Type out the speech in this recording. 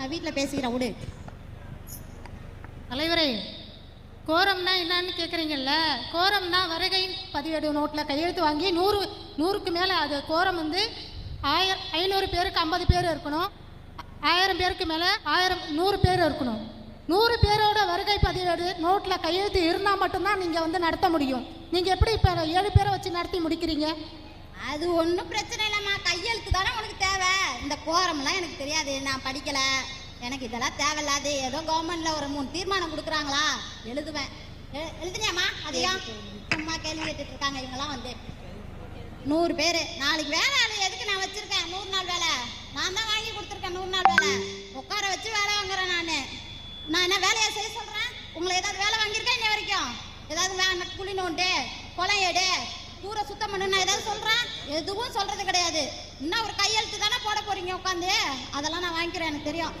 நான் வீட்டில் பேசிக்கிறேன் விடு. தலைவரே கோரம்னா என்னன்னு கேட்குறீங்கல்ல கோரம்னா வருகை பதிவேடு நோட்டில் கையெழுத்து வாங்கி நூறு நூறுக்கு மேலே அது கோரம் வந்து ஆயிரம் ஐநூறு பேருக்கு ஐம்பது பேர் இருக்கணும். ஆயிரம் பேருக்கு மேலே ஆயிரம் நூறு பேர் இருக்கணும். நூறு பேரோட வருகை பதிவேடு நோட்டில் கையெழுத்து இருந்தால் மட்டும்தான் நீங்கள் வந்து நடத்த முடியும். நீங்கள் எப்படி இப்போ ஏழு பேரை வச்சு நடத்தி முடிக்கிறீங்க? அது ஒன்றும் பிரச்சனை இல்லைம்மா. கையெழுத்து போகிறோம்லாம் கோரம்லாம் எனக்கு தெரியாது. நான் படிக்கலை. எனக்கு இதெல்லாம் தேவையில்லாது. ஏதோ கவர்மெண்டில் ஒரு மூணு தீர்மானம் கொடுக்குறாங்களா? எழுதுவேன். எழுதுனியாம்மா? அதையும் சும்மா கேள்வி கேட்டுட்டு இருக்காங்க இவங்கெல்லாம் வந்து நூறு பேர். நாளைக்கு வேலை ஆளு. எதுக்கு நான் வச்சுருக்கேன்? நூறு நாள் வேலை. நான் தான் வாங்கி கொடுத்துருக்கேன் நூறு நாள் வேலை. உட்கார வச்சு வேலை வாங்குறேன் நான். நான் என்ன வேலையை செய்ய சொல்கிறேன் உங்களை ஏதாவது வேலை வாங்கியிருக்கேன் இன்ன வரைக்கும்? ஏதாவது வே குழி நோண்டு குளம் எடு ஊரை சுத்தம் பண்ணு நான் ஏதாவது சொல்கிறேன் எதுவும் சொல்கிறது கிடையாது. இன்னும் ஒரு கையெழுத்து தானே போட போகிறீங்க உட்காந்து அதெல்லாம் நான் வாங்கிக்கிறேன் எனக்கு தெரியும்.